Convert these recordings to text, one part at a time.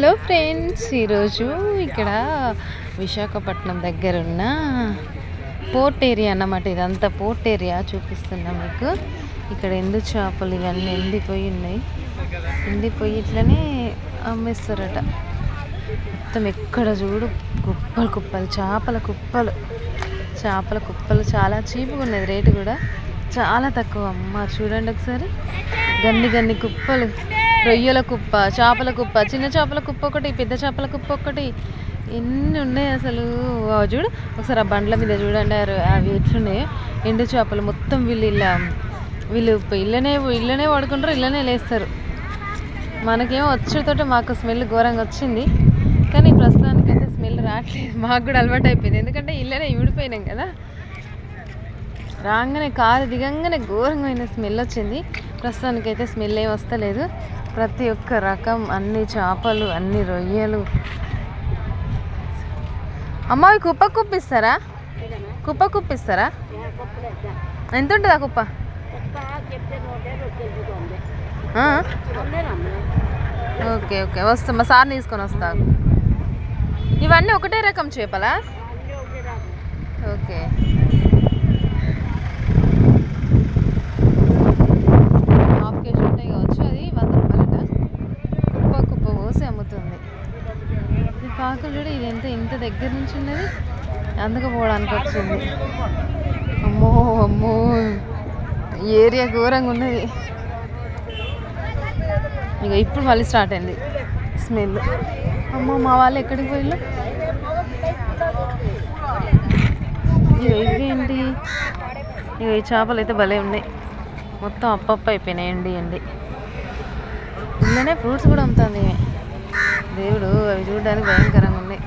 Hello friends ఈరోజు ఇక్కడ విశాఖపట్నం దగ్గర ఉన్న పోర్ట్ ఏరియా అన్నమాట. ఇదంతా పోర్ట్ ఏరియా చూపిస్తున్నా మీకు. ఇక్కడ ఎండు చేపలు ఇవన్నీ ఎండిపోయి ఉన్నాయి. ఎండిపోయి ఇట్లనే అమ్మేస్తారట. మొత్తం ఎక్కడ చూడు కుప్పలు కుప్పలు చేపల కుప్పలు. చేపల కుప్పలు చాలా చీపుగా ఉన్నది రేటు కూడా చాలా తక్కువ. అమ్మ చూడండి ఒకసారి. గన్ని గన్ని కుప్పలు. రొయ్యల కుప్ప చేపల కుప్ప చిన్న చేపల కుప్ప ఒకటి పెద్ద చేపల కుప్ప ఒకటి. ఎన్ని ఉన్నాయి అసలు? వావ్ చూడు. ఒకసారి ఆ బండ్ల మీద చూడండి. అవి ఎట్లున్నాయి? ఎండు చేపలు మొత్తం వీళ్ళు ఇలా వీళ్ళు ఇళ్ళనే ఇళ్ళనే పడుకుంటారు ఇళ్ళనే లేస్తారు. మనకేమో వచ్చేతోటి మాకు స్మెల్ ఘోరంగా వచ్చింది. కానీ ప్రస్తుతానికి అయితే స్మెల్ రావట్లేదు. మాకు కూడా అలవాటు అయిపోయింది. ఎందుకంటే ఇళ్ళనే ఇమిడిపోయినాం కదా. రాగానే కారు దిగంగానే ఘోరంగా స్మెల్ వచ్చింది. ప్రస్తుతానికి అయితే స్మెల్ ఏం వస్తలేదు. ప్రతి ఒక్క రకం అన్ని చేపలు అన్ని రొయ్యలు. అమ్మ అవి కుప్ప కుప్పిస్తారా? కుప్ప కుప్పిస్తారా? ఎంత ఉంటుంది ఆ కుప్ప? Okay okay. వస్తా మా సార్ తీసుకొని వస్తా. ఇవన్నీ ఒకటే రకం చేపలా? ఓకే హాఫ్ కేజీ ఉంటాయి కావచ్చు అది వంద రూపాయలట కుప్ప కుప్ప పోసి అమ్ముతుంది ఆకులు చూడు ఇది ఎంత ఇంత దగ్గర నుంచి ఉన్నది? అందుకు పోవడానికి వచ్చింది. అమ్మో అమ్మో. ఏరియా ఘోరంగా ఉన్నది. ఇక ఇప్పుడు మళ్ళీ స్టార్ట్ అయింది స్మెల్. అమ్మో మా వాళ్ళు ఎక్కడికి పోయిళ్ళు? ఇవేంటి? ఇక ఈ చేపలు అయితే భలే ఉన్నాయి. మొత్తం అప్పప్ప అయిపోయినాయి అండి ఎండి ఫ్రూట్స్ కూడా అమ్ముతుంది దేవుడు అవి చూడడానికి భయంకరంగా ఉన్నాయి.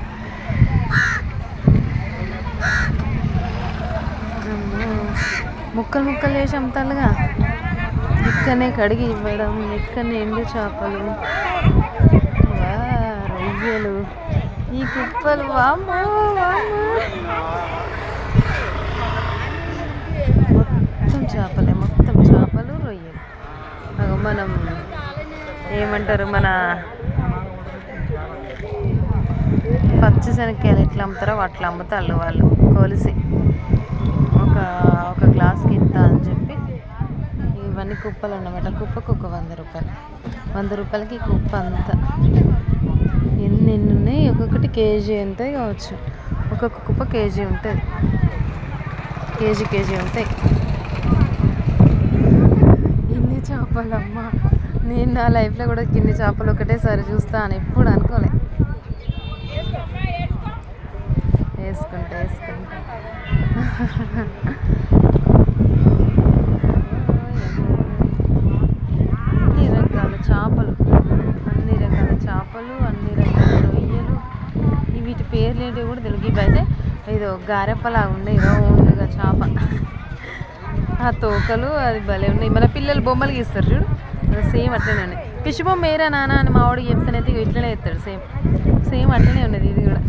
ముక్కలు ముక్కలు చేసి అమ్ముతారుగా. ఇక్కడనే కడిగి ఇవ్వడం ఇక్కడనే ఎండు చేపలు. వా, రొయ్యలు. ఈ కుప్పలు వామ్మో. మొత్తం చేపలే మొత్తం చేపలు రొయ్యలు. అగో మనం ఏమంటారు మన పచ్చి శనక్కాయలు ఎట్లా అమ్ముతారో అట్లా అమ్ముతారు వాళ్ళు కొలిసి. ఒక ఒక గ్లాస్కి ఇంత అని చెప్పి ఇవన్నీ కుప్పలు అన్నమాట. కుప్పకు ఒక వంద రూపాయలు. వంద రూపాయలకి కుప్ప అంతా. ఎన్ని ఎన్ని ఉన్నాయి? ఒక్కొక్కటి కేజీ ఎంత కావచ్చు? ఒక్కొక్క కుప్ప కేజీ ఉంటుంది. కేజీ కేజీ ఉంటాయి. ఇన్ని చేపలమ్మ. నేను నా లైఫ్లో కూడా గిన్ని చేపలు ఒకటేసారి చూస్తా అని ఎప్పుడు అనుకోలే వేసుకుంటా వేసుకుంటా అన్ని రకాల చేపలు అన్ని రకాల చేపలు అన్ని రకాల రొయ్యలు ఈ కూడా తెలుగు అయితే ఏదో గారెప్పలా ఉన్నాయి. రౌండ్గా చేప. ఆ తోకలు అది భలే ఉన్నాయి. మన పిల్లలు బొమ్మలు గీస్తారు చూడు. సేమ్ అట్లనే ఉన్నాయి. ఫిష్ బొమ్మ ఏరా నాన్న అని మా వాడు చెప్తానైతే అనేది ఇట్లనే ఎత్తాడు. సేమ్. సేమ్ అట్లనే ఉన్నది ఇది కూడా.